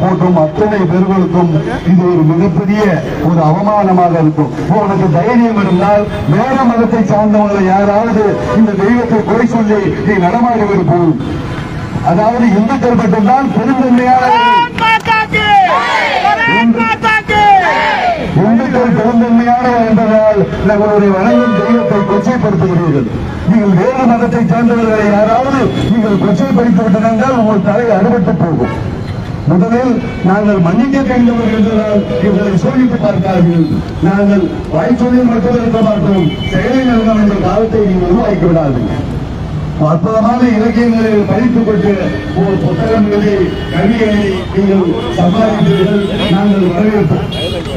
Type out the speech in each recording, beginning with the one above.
போட்டும் அத்தனை பேர்களுக்கும் இது ஒரு மிகப்பெரிய ஒரு அவமானமாக இருக்கும். உனக்கு தைரியம் இருந்தால் வேற மதத்தை சார்ந்தவங்களை யாராவது இந்த தெய்வத்தை குறை சொல்லி நீ நடமாடுவது போகும் அதாவது இந்துக்கள் மட்டும்தான் பெருந்தன்மையானவர்கள். இந்துக்கள் பெருந்தன்மையானவர் என்பதால் நம்மளுடைய வணங்கும் தெய்வத்தை கொச்சைப்படுத்துகிறீர்கள். நீங்கள் வேறு மதத்தை சார்ந்தவர்களை யாராவது நீங்கள் கொச்சைப்படுத்தி விட்டதென்றால் உங்கள் தலை அறுபட்டு போகும். முதலில் நாங்கள் மன்னிக்க வேண்டும் என்றால் இவர்களை சோதித்து பார்த்தார்கள். நாங்கள் வாய்ச்சொல்லில் மட்டும் இருக்க மாட்டோம். செயலில் இருந்தோம் என்ற காலத்தை நீங்கள் உருவாக்கி விடாதீர்கள் அற்புதமான இலக்கியங்களில் படித்துக் கொண்டு ஒரு புத்தகங்களை கவிகளை நீங்கள் சம்பாதித்தீர்கள் நாங்கள் வரவேற்போம்.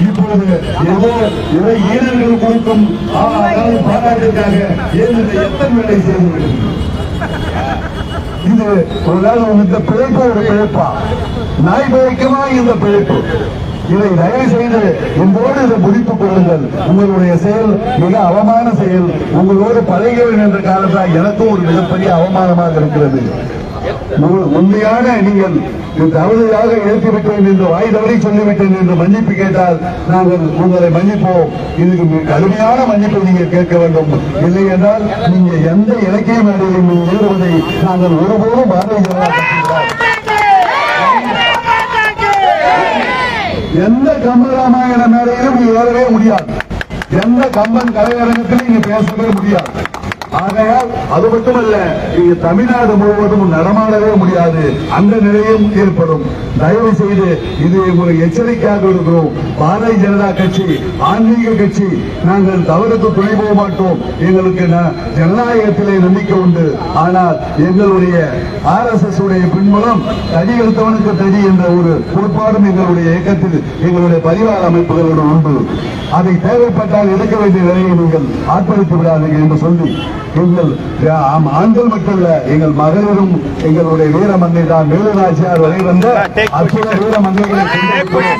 இப்பொழுது ஏதோ இவை ஈரர்கள் கொடுக்கும் ஆ, அதாவது பாராட்டுக்காக எத்தனை வேலை செய்து இது ஒரு நாள் உங்களுக்கு பிழைப்பா ஒரு பிழைப்பா நாய் பிழைக்குமா இந்த பிழைப்பு. இதை தயவு செய்து உங்களோடு இதை முடித்துக் கொள்ளுங்கள். உங்களுடைய செயல் மிக அவமான செயல். உங்களோடு பழகியவன் என்ற காலத்தால் எனக்கும் ஒரு மிகப்பெரிய அவமானமாக இருக்கிறது. உங்கள் உண்மையான நீங்கள் தவறுதலாக எழுப்பிவிட்டேன் என்று வாய் தவறி சொல்லிவிட்டேன் என்று மன்னிப்பு கேட்டால் நாங்கள் உங்களை மன்னிப்போம். இதுக்கு கடுமையான மன்னிப்பை நீங்கள் கேட்க வேண்டும். இல்லை என்றால் நீங்க எந்த இலக்கிய மேடையில் ஏறுவதை நாங்கள் ஒருபோதும் பாரதிய ஜனதா எந்த கம்பராமாயண மேடையிலும் ஏறவே முடியாது. எந்த கம்பன் கலையரங்கத்திலும் நீங்க பேசவே முடியாது. ஆகையால் அது மட்டுமல்ல நீங்க தமிழ்நாடு முழுவதும் நடமாடவே முடியாது. அந்த நிலையும் ஏற்படும். தயவு செய்து இது உங்களுக்கு எச்சரிக்கையாக இருக்கிறோம். பாரதிய ஜனதா கட்சி ஆன்மீக கட்சி நாங்கள் தவறுக்கு துணை போக மாட்டோம். எங்களுக்கு ஜனநாயகத்திலே நம்பிக்கை உண்டு. ஆனால் எங்களுடைய ஆர் எஸ் எஸ் உடைய பின்புலம் தடி எழுத்தவனுக்கு தடி என்ற ஒரு கோட்பாடும் எங்களுடைய இயக்கத்தில் எங்களுடைய பரிவார அமைப்புகளுடன் உண்டு. அதை தேவைப்பட்டால் எடுக்க வேண்டிய நிலையை நீங்கள் ஆட்படுத்தி விடாதீங்க என்று சொல்லி எங்கள் ஆண்கள் மட்டுமல்ல எங்கள் மகளிரும் எங்களுடைய வீர மங்கை தான். வேலுநாச்சியார் வரை வந்த அற்புத வீர மங்கைகளை கொண்டிருக்கிறோம்.